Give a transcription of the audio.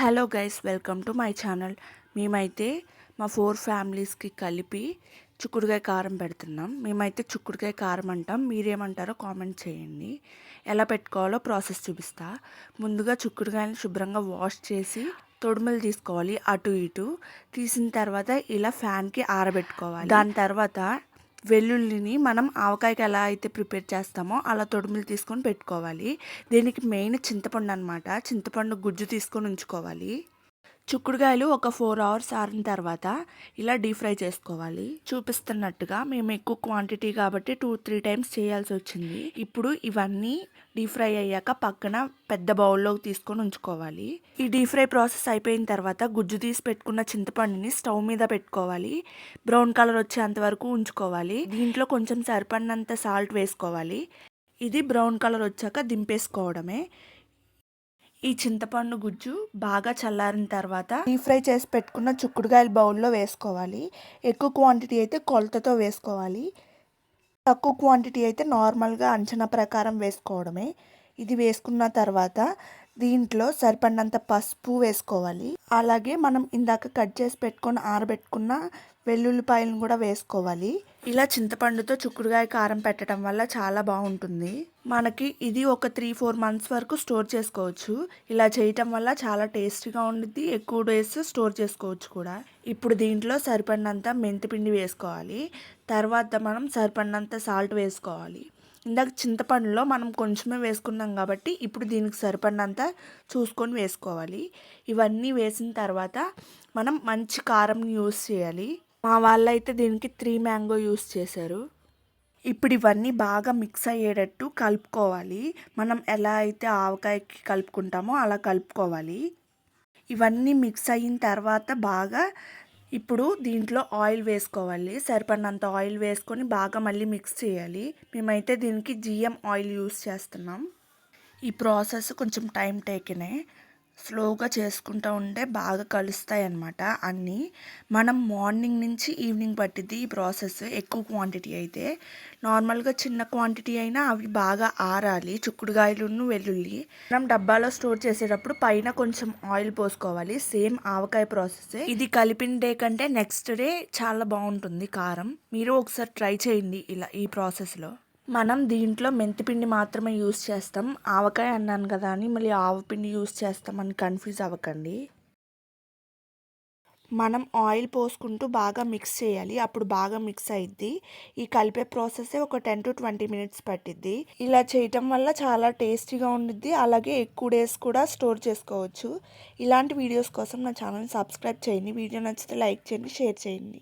Hello guys welcome to my channel మేమైతే మా four ఫ్యామిలీస్కి కలిపి చిక్కుడుకాయ కారం పెడుతున్నాం. మేమైతే చిక్కుడుకాయ కారం అంటాం. మీరేమంటారో కామెంట్ చేయండి. ఎలా పెట్టుకోవాలో ప్రాసెస్ చూపిస్తా. ముందుగా చిక్కుడుకాయని శుభ్రంగా వాష్ చేసి తొడుములు తీసుకోవాలి. అటు ఇటు తీసిన తర్వాత ఇలా ఫ్యాన్కి ఆరబెట్టుకోవాలి. దాని తర్వాత వెల్లుల్లిని మనం ఆవకాయకి ఎలా అయితే ప్రిపేర్ చేస్తామో అలా తొడుములు తీసుకొని పెట్టుకోవాలి. దీనికి మెయిన్ చింతపండు అనమాట చింతపండు గుజ్జు తీసుకొని ఉంచుకోవాలి. చిక్కుడుకాయలు ఒక ఫోర్ అవర్స్ ఆరిన తర్వాత ఇలా డీప్ ఫ్రై చేసుకోవాలి. చూపిస్తున్నట్టుగా మేము ఎక్కువ క్వాంటిటీ కాబట్టి టూ త్రీ టైమ్స్ చేయాల్సి వచ్చింది. ఇప్పుడు ఇవన్నీ డీప్ ఫ్రై అయ్యాక పక్కన పెద్ద బౌల్లోకి తీసుకొని ఉంచుకోవాలి. ఈ డీప్ ఫ్రై ప్రాసెస్ అయిపోయిన తర్వాత గుజ్జు తీసి పెట్టుకున్న చింతపండుని స్టవ్ మీద పెట్టుకోవాలి. బ్రౌన్ కలర్ వచ్చేంత వరకు ఉంచుకోవాలి. దీంట్లో కొంచెం సరిపడినంత సాల్ట్ వేసుకోవాలి. ఇది బ్రౌన్ కలర్ వచ్చాక దింపేసుకోవడమే. ఈ చింతపండు గుజ్జు బాగా చల్లారిన తర్వాత డీప్ ఫ్రై చేసి పెట్టుకున్న చుక్కుడుకాయలు బౌల్లో వేసుకోవాలి. ఎక్కువ క్వాంటిటీ అయితే కొలతతో వేసుకోవాలి. తక్కువ క్వాంటిటీ అయితే నార్మల్గా అంచనా ప్రకారం వేసుకోవడమే. ఇది వేసుకున్న తర్వాత దీంట్లో సరిపడినంత పసుపు వేసుకోవాలి. అలాగే మనం ఇందాక కట్ చేసి పెట్టుకొని ఆరబెట్టుకున్న వెల్లుల్లిపాయలను కూడా వేసుకోవాలి. ఇలా చింతపండుతో చుక్కుడుగాయ కారం పెట్టడం వల్ల చాలా బాగుంటుంది. మనకి ఇది ఒక త్రీ ఫోర్ మంత్స్ వరకు స్టోర్ చేసుకోవచ్చు. ఇలా చేయటం వల్ల చాలా టేస్టీగా ఉండిద్ది ఎక్కువ డేస్ స్టోర్ చేసుకోవచ్చు కూడా. ఇప్పుడు దీంట్లో సరిపడినంత మెంతిపిండి వేసుకోవాలి. తర్వాత మనం సరిపడినంత సాల్ట్ వేసుకోవాలి. ఇందాక చింతపండులో మనం కొంచెమే వేసుకున్నాం కాబట్టి ఇప్పుడు దీనికి సరిపడినంత చూసుకొని వేసుకోవాలి. ఇవన్నీ వేసిన తర్వాత మనం మంచి కారం యూస్ చేయాలి. మా వాళ్ళైతే దీనికి త్రీ మ్యాంగో యూస్ చేశారు. ఇప్పుడు ఇవన్నీ బాగా మిక్స్ అయ్యేటట్టు కలుపుకోవాలి. మనం ఎలా అయితే ఆవకాయకి కలుపుకుంటామో అలా కలుపుకోవాలి. ఇవన్నీ మిక్స్ అయిన తర్వాత బాగా ఇప్పుడు దీంట్లో ఆయిల్ వేసుకోవాలి. సరిపడినంత ఆయిల్ వేసుకొని బాగా మళ్ళీ మిక్స్ చేయాలి. మేమైతే దీనికి జిఎం ఆయిల్ యూస్ చేస్తున్నాం. ఈ ప్రాసెస్ కొంచెం టైం టేకినే. స్లోగా చేసుకుంటూ ఉంటే బాగా కలుస్తాయి అన్నమాట అన్నీ మనం మార్నింగ్ నుంచి ఈవినింగ్ పట్టిద్ది ఈ ప్రాసెస్ ఎక్కువ క్వాంటిటీ అయితే. నార్మల్గా చిన్న క్వాంటిటీ అయినా అవి బాగా ఆరాలి. చుక్కుడుగాయలును వెల్లుల్లి మనం డబ్బాలో స్టోర్ చేసేటప్పుడు పైన కొంచెం ఆయిల్ పోసుకోవాలి. సేమ్ ఆవకాయ ప్రాసెస్ ఇది కలిపిన డే కంటే నెక్స్ట్ డే చాలా బాగుంటుంది కారం. మీరు ఒకసారి ట్రై చేయండి ఇలా ఈ ప్రాసెస్లో. మనం దీంట్లో మెంతిపిండి మాత్రమే యూస్ చేస్తాం. ఆవకాయ అన్నాను కదా అని మళ్ళీ ఆవపిండి యూస్ చేస్తామని కన్ఫ్యూజ్ అవ్వకండి. మనం ఆయిల్ పోసుకుంటూ బాగా మిక్స్ చేయాలి. అప్పుడు బాగా మిక్స్ అయిద్ది. ఈ కలిపే ప్రాసెసే ఒక టెన్ టు ట్వంటీ మినిట్స్ పట్టిద్ది. ఇలా చేయటం వల్ల చాలా టేస్టీగా ఉండిద్ది. అలాగే ఎక్కువ డేస్ కూడా స్టోర్ చేసుకోవచ్చు. ఇలాంటి వీడియోస్ కోసం నా ఛానల్ సబ్స్క్రైబ్ చేయండి. వీడియో నచ్చితే లైక్ చేయండి షేర్ చేయండి.